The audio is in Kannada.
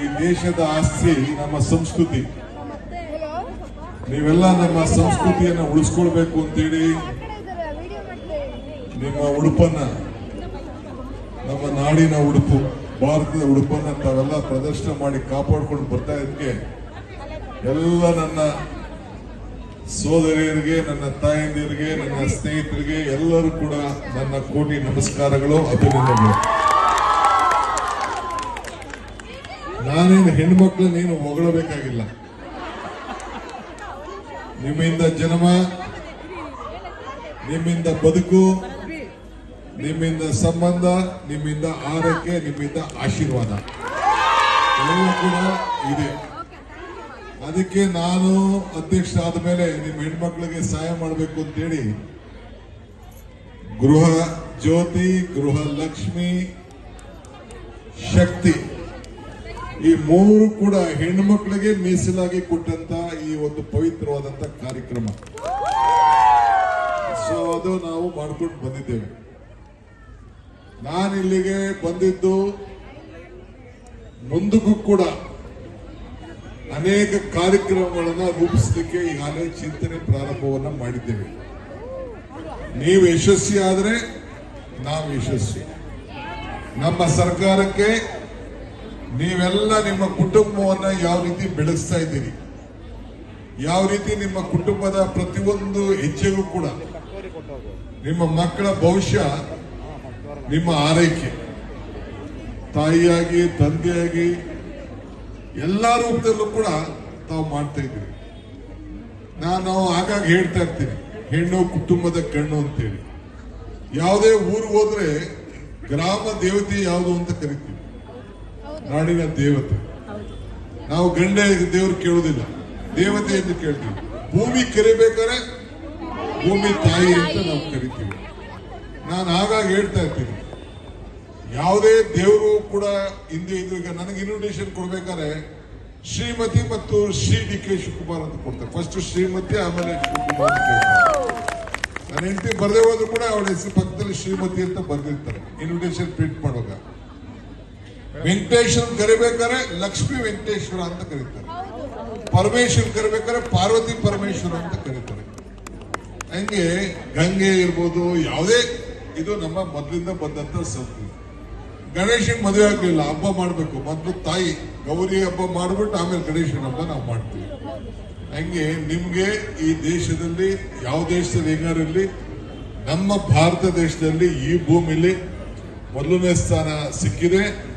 ಈ ದೇಶದ ಆಸ್ತಿ ನಮ್ಮ ಸಂಸ್ಕೃತಿ. ನೀವೆಲ್ಲ ನಮ್ಮ ಸಂಸ್ಕೃತಿಯನ್ನ ಉಳಿಸ್ಕೊಳ್ಬೇಕು ಅಂತೇಳಿ ನಿಮ್ಮ ಉಡುಪನ್ನ, ನಮ್ಮ ನಾಡಿನ ಉಡುಪು, ಭಾರತದ ಉಡುಪನ್ನ ತಾವೆಲ್ಲ ಪ್ರದರ್ಶನ ಮಾಡಿ ಕಾಪಾಡ್ಕೊಂಡು ಬರ್ತಾ ಇದಕ್ಕೆ ಎಲ್ಲ ನನ್ನ ಸೋದರಿಯರಿಗೆ, ನನ್ನ ತಾಯಂದಿರಿಗೆ, ನನ್ನ ಸ್ನೇಹಿತರಿಗೆ ಎಲ್ಲರೂ ಕೂಡ ನನ್ನ ಕೋಟಿ ನಮಸ್ಕಾರಗಳು, ಅಭಿನಂದನೆಗಳು. ನಾನೇನು ಹೆಣ್ಮಕ್ಳು ನೀನು ಹೊಗಳಬೇಕಾಗಿಲ್ಲ. ನಿಮ್ಮಿಂದ ಜನ್ಮ, ನಿಮ್ಮಿಂದ ಬದುಕು, ನಿಮ್ಮಿಂದ ಸಂಬಂಧ, ನಿಮ್ಮಿಂದ ಆರೋಗ್ಯ ನಿಮ್ಮಿಂದ ಆಶೀರ್ವಾದ. ಎಲ್ಲ ಕೂಡ ಇದೆ. ಅದಕ್ಕೆ ನಾನು ಅಧ್ಯಕ್ಷ ಆದ ಮೇಲೆ ನಿಮ್ಮ ಹೆಣ್ಮಕ್ಳಿಗೆ ಸಹಾಯ ಮಾಡಬೇಕು ಅಂತೇಳಿ ಗೃಹ ಜ್ಯೋತಿ, ಗೃಹ ಲಕ್ಷ್ಮಿ, ಶಕ್ತಿ. ಈ ಮೂರು ಕೂಡ ಹೆಣ್ಮಕ್ಳಿಗೆ ಮೀಸಲಾಗಿ ಕೊಟ್ಟಂತ ಈ ಒಂದು ಪವಿತ್ರವಾದಂತ ಕಾರ್ಯಕ್ರಮ. ಸೊ ಅದು ನಾವು ಮಾಡ್ಕೊಂಡು ಬಂದಿದ್ದೇವೆ. ನಾನು ಇಲ್ಲಿಗೆ ಬಂದಿದ್ದು ಮುಂದಕ್ಕೂ ಕೂಡ ಅನೇಕ ಕಾರ್ಯಕ್ರಮಗಳನ್ನ ರೂಪಿಸಲಿಕ್ಕೆ ಈಗಾಗಲೇ ಚಿಂತನೆ ಪ್ರಾರಂಭವನ್ನ ಮಾಡಿದ್ದೇವೆ. ನೀವು ಯಶಸ್ವಿ ಆದರೆ ನಾವು ಯಶಸ್ವಿ. ನಮ್ಮ ಸರ್ಕಾರಕ್ಕೆ ನೀವೆಲ್ಲ ನಿಮ್ಮ ಕುಟುಂಬವನ್ನ ಯಾವ ರೀತಿ ಬೆಳೆಸ್ತಾ ಇದ್ದೀರಿ? ಯಾವ ರೀತಿ ನಿಮ್ಮ ಕುಟುಂಬದ ಪ್ರತಿಯೊಂದು ಹೆಜ್ಜೆಗೂ ಕೂಡ ನಿಮ್ಮ ಮಕ್ಕಳ ಭವಿಷ್ಯ, ನಿಮ್ಮ ಆರೈಕೆ, ತಾಯಿಯಾಗಿ, ತಂದೆಯಾಗಿ, ಎಲ್ಲ ರೂಪದಲ್ಲೂ ಕೂಡ ತಾವು ಮಾಡ್ತಾ ಇದ್ದೀರಿ. ನಾನು ಆಗಾಗ ಹೇಳ್ತಾ ಇರ್ತೀನಿ, ಹೆಣ್ಣು ಕುಟುಂಬದ ಕಣ್ಣು ಅಂತೇಳಿ. ಯಾವುದೇ ಊರು ಹೋದ್ರೆ ಗ್ರಾಮ ದೇವತೆ ಯಾವುದು ಅಂತ ಕರಿತೀವಿ. ನಾಡಿನ ದೇವತೆ. ನಾವು ಗಂಡ ದೇವರು ಕೇಳುವುದಿಲ್ಲ. ದೇವತೆ ಎಂದು ಕೇಳ್ತೀವಿ. ಭೂಮಿ ಕರಿಬೇಕಾದ್ರೆ ಭೂಮಿ ತಾಯಿ ಅಂತ ನಾವು ಕರಿತೀವಿ. ನಾನು ಆಗಾಗ ಹೇಳ್ತಾ ಇರ್ತೀನಿ. ಯಾವುದೇ ದೇವರು ಕೂಡ ಹಿಂದೆ ಇದ್ರು, ಈಗ ನನಗೆ ಇನ್ವಿಟೇಷನ್ ಕೊಡ್ಬೇಕಾದ್ರೆ ಶ್ರೀಮತಿ ಮತ್ತು ಶ್ರೀ ಡಿ ಕೆ ಶಿವಕುಮಾರ್ ಅಂತ ಕೊಡ್ತಾರೆ. ಫಸ್ಟ್ ಶ್ರೀಮತಿ, ಆಮೇಲೆ ಶಿವಕುಮಾರ್. ನನ್ನ ಹೆಂಡತಿ ಬರದೇ ಹೋದ್ರು ಕೂಡ ಅವಳ ಹೆಸರು ಪಕ್ಕದಲ್ಲಿ ಶ್ರೀಮತಿ ಅಂತ ಬರ್ದಿರ್ತಾರೆ. ಇನ್ವಿಟೇಷನ್ ಪ್ರಿಂಟ್ ಮಾಡುವಾಗ. ವೆಂಕಟೇಶ್ವರ ಕರಿಬೇಕಾದ್ರೆ ಲಕ್ಷ್ಮೀ ವೆಂಕಟೇಶ್ವರ ಅಂತ ಕರೀತಾರೆ. ಪರಮೇಶ್ವರ್ ಕರಿಬೇಕಾದ್ರೆ ಪಾರ್ವತಿ ಪರಮೇಶ್ವರ ಅಂತ ಕರೀತಾರೆ. ಹಂಗೆ ಗಂಗೆ ಇರ್ಬೋದು, ಯಾವುದೇ ಇದು ನಮ್ಮ ಮೊದಲಿಂದ ಬಂದಂತ ಸಂಸ್ಕೃತಿ. ಗಣೇಶನ್ ಮದುವೆ ಆಗ್ಲಿಲ್ಲ, ಹಬ್ಬ ಮಾಡಬೇಕು. ಮೊದಲು ತಾಯಿ ಗೌರಿ ಹಬ್ಬ ಮಾಡ್ಬಿಟ್ಟು ಆಮೇಲೆ ಗಣೇಶನ ಹಬ್ಬ ನಾವು ಮಾಡ್ತೀವಿ. ಹಂಗೆ ನಿಮ್ಗೆ ಈ ದೇಶದಲ್ಲಿ, ಯಾವ ದೇಶದಲ್ಲಿ ಹೆಂಗಾರಿರ್ಲಿ ನಮ್ಮ ಭಾರತ ದೇಶದಲ್ಲಿ ಈ ಭೂಮಿಲಿ ಮೊದಲನೇ ಸ್ಥಾನ ಸಿಕ್ಕಿದೆ.